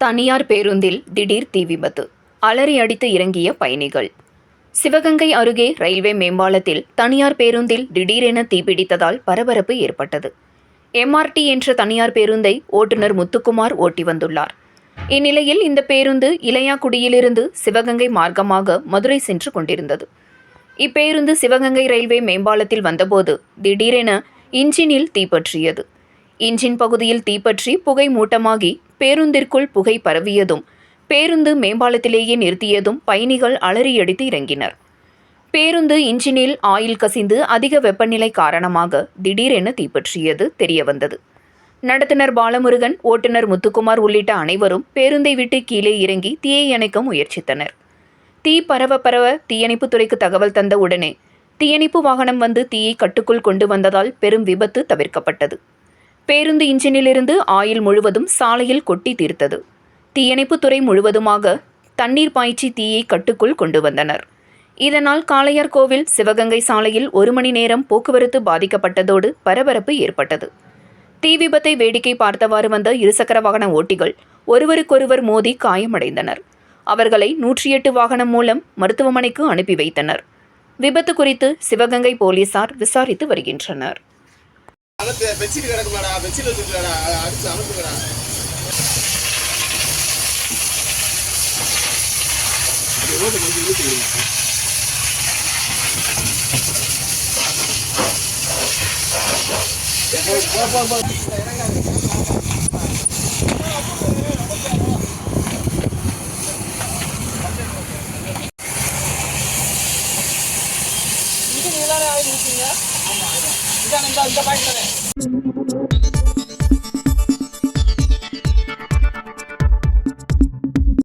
தனியார் பேருந்தில் திடீர் தீ விபத்து. அலறி அடித்து இறங்கிய பயணிகள். சிவகங்கை அருகே ரயில்வே மேம்பாலத்தில் தனியார் பேருந்தில் திடீரென தீப்பிடித்ததால் பரபரப்பு ஏற்பட்டது. எம்ஆர்டி என்ற தனியார் பேருந்தை ஓட்டுநர் முத்துக்குமார் ஓட்டி வந்துள்ளார். இந்நிலையில் இந்த பேருந்து இளையாக்குடியிலிருந்து சிவகங்கை மார்க்கமாக மதுரை சென்று கொண்டிருந்தது. இப்பேருந்து சிவகங்கை ரயில்வே மேம்பாலத்தில் வந்தபோது திடீரென இன்ஜினில் தீப்பற்றியது இன்ஜின் பகுதியில் தீப்பற்றி புகை மூட்டமாகி பேருந்திற்குள் புகை பரவியதும் பேருந்து மேம்பாலத்திலேயே நிறுத்தியதும் பயணிகள் அலறியடித்து இறங்கினர். பேருந்து இன்ஜினில் ஆயில் கசிந்து அதிக வெப்பநிலை காரணமாக திடீரென தீப்பற்றியது தெரியவந்தது. நடத்துனர் பாலமுருகன் ஓட்டுநர் முத்துக்குமார் உள்ளிட்ட அனைவரும் பேருந்தை விட்டு கீழே இறங்கி தீயை அணைக்க முயற்சித்தனர். தீ பரவ பரவ தீயணைப்புத்துறைக்கு தகவல் தந்த உடனே தீயணைப்பு வாகனம் வந்து தீயை கட்டுக்குள் கொண்டு வந்ததால் பெரும் விபத்து தவிர்க்கப்பட்டது. பேருந்து இன்ஜினிலிருந்து ஆயில் முழுவதும் சாலையில் கொட்டி தீர்த்தது. தீயணைப்புத்துறை முழுவதுமாக தண்ணீர் பாய்ச்சி தீயை கட்டுக்குள் கொண்டு வந்தனர். இதனால் காளையார்கோவில் சிவகங்கை சாலையில் ஒரு மணி நேரம் போக்குவரத்து பாதிக்கப்பட்டதோடு பரபரப்பு ஏற்பட்டது. தீ விபத்தை வேடிக்கை பார்த்தவாறு வந்த இருசக்கர வாகன ஓட்டிகள் ஒருவருக்கொருவர் மோதி காயமடைந்தனர். அவர்களை நூற்றி எட்டு வாகனம் மூலம் மருத்துவமனைக்கு அனுப்பி வைத்தனர். விபத்து குறித்து சிவகங்கை போலீசார் விசாரித்து வருகின்றனர். அனுப்பு பெட்ஷீட் கிடக்குமாடா பெட்ஷீட் வச்சுக்கடா அடிச்சு அமர்த்துக்கடா ரோட்டு கொஞ்சம் ஊற்றிடுங்க இது நீலான ஆயில் ஊற்றிங்க இதான் জানেন